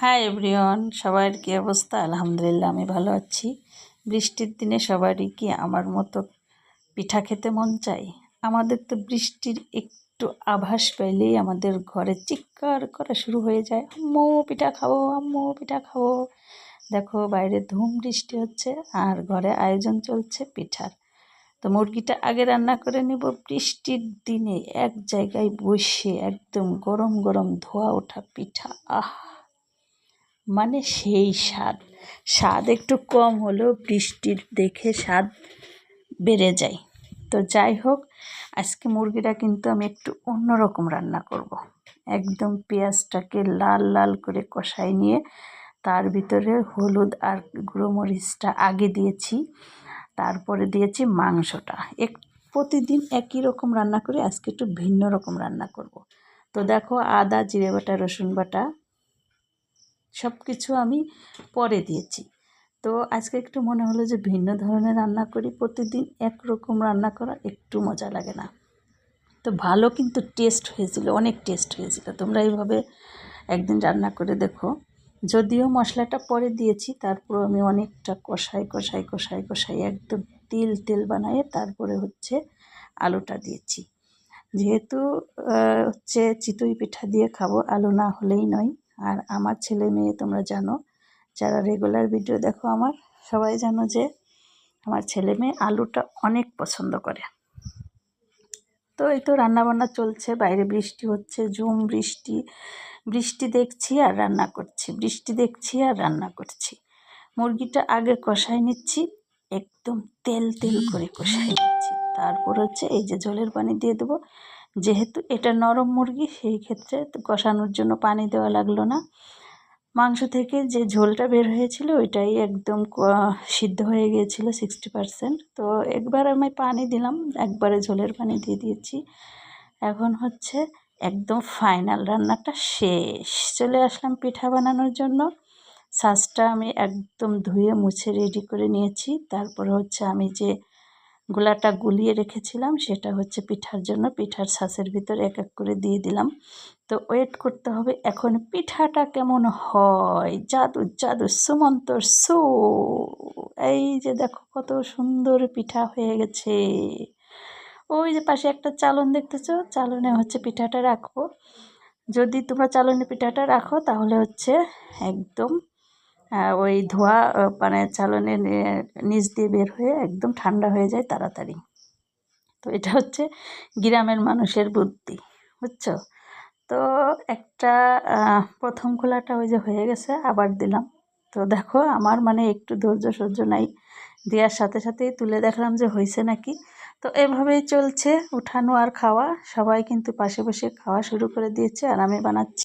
Hi everyone সবার কী অবস্থা? আলহামদুলিল্লাহ, আমি ভালো আছি। বৃষ্টির দিনে সবারই কি আমার মতো পিঠা খেতে মন চাই আমাদের তো বৃষ্টির একটু আভাস পেলেই আমাদের ঘরে চিৎকার করা শুরু হয়ে যায়। আম্মু, পিঠা খাব, আম্মু, পিঠা খাব। দেখো, বাইরে ধুম বৃষ্টি হচ্ছে আর ঘরে আয়োজন চলছে পিঠার। তো মুরগিটা আগে রান্না করে নিব। বৃষ্টির দিনে এক জায়গায় বসে একদম গরম গরম ধোয়া ওঠা পিঠা। আহ! মানে সেই স্বাদ স্বাদ একটু কম হলেও বৃষ্টির দেখে স্বাদ বেড়ে যায় তো যাই হোক, আজকে মুরগিটা কিন্তু আমি একটু অন্যরকম রান্না করব। একদম পেঁয়াজটাকে লাল লাল করে কষাই নিয়ে তার ভিতরে হলুদ আর গুঁড়ো মরিচটা আগে দিয়েছি, তারপরে দিয়েছি মাংসটা এক, প্রতিদিন একই রকম রান্না করে আজকে একটু ভিন্ন রকম রান্না করব। তো দেখো আদা, জিরে বাটা, রসুন বাটা সব কিছু আমি পরে দিয়েছি। তো আজকে একটু মনে হলো যে ভিন্ন ধরনের রান্না করি, প্রতিদিন একরকম রান্না করা একটু মজা লাগে না। তো ভালো কিন্তু টেস্ট হয়েছিল, অনেক টেস্ট হয়েছিল। তোমরা এইভাবে একদিন রান্না করে দেখো। যদিও মশলাটা পরে দিয়েছি তারপর আমি অনেকটা কষাই কষাই কষাই কষাই একদম তেল তেল বানায়ে তারপরে হচ্ছে আলুটা দিয়েছি। যেহেতু হচ্ছে চিতই পিঠা দিয়ে খাব, আলু না হলেই নয়। আর আমার ছেলে মেয়ে তোমরা জানো, যারা রেগুলার ভিডিও দেখো আমার, সবাই জানো যে আমার ছেলে মেয়ে আলুটা অনেক পছন্দ করে। তো এই তো রান্নাবান্না চলছে, বাইরে বৃষ্টি হচ্ছে জুম বৃষ্টি বৃষ্টি দেখছি আর রান্না করছি, বৃষ্টি দেখছি আর রান্না করছি। মুরগিটা আগে কষাই নিচ্ছি, একদম তেল তেল করে কষাই নিচ্ছি। তারপর হচ্ছে এই যে জলের পানি দিয়ে দেবো যেহেতু এটা নরম মুরগি, সেই ক্ষেত্রে কষানোর জন্য পানি দেওয়া লাগল না। মাংস থেকে যে ঝোলটা বের হয়েছিল, ওইটাই একদম সিদ্ধ হয়ে গিয়েছিল সিক্সটি পারসেন্ট তো একবার আমি পানি দিলাম, একবারে ঝোলের পানি দিয়ে দিয়েছি। এখন হচ্ছে একদম ফাইনাল রান্নাটা শেষ। চলে আসলাম পিঠা বানানোর জন্য। সাজটা আমি একদম ধুয়ে মুছে রেডি করে নিয়েছি। তারপরে হচ্ছে আমি যে গোলাটা গুলিয়ে রেখেছিলাম, সেটা হচ্ছে পিঠার জন্য। পিঠার ছাঁচের ভিতরে এক এক করে দিয়ে দিলাম। তো ওয়েট করতে হবে। এখন পিঠাটা কেমন হয়? জাদু জাদু, সুমন্তর সু এই যে দেখো কত সুন্দর পিঠা হয়ে গেছে। ওই যে পাশে একটা চালন দেখতেছো? চালনে হচ্ছে পিঠাটা রাখব যদি তোমরা চালনে পিঠাটা রাখো, তাহলে হচ্ছে একদম ওই ধোয়া মানে চালনের নিচ দিয়ে বের হয়ে একদম ঠান্ডা হয়ে যায় তাড়াতাড়ি। তো এটা হচ্ছে গ্রামের মানুষের বুদ্ধি, বুঝছ? তো একটা প্রথম খোলাটা ওই যে হয়ে গেছে, আবার দিলাম। তো দেখো, আমার মানে একটু ধৈর্য সহ্য নাই, দেওয়ার সাথে সাথেই তুলে দেখলাম যে হয়েছে নাকি। তো এভাবেই চলছে, উঠানো আর খাওয়া, সবাই কিন্তু পাশে বসে খাওয়া শুরু করে দিয়েছে আর আমি বানাচ্ছি।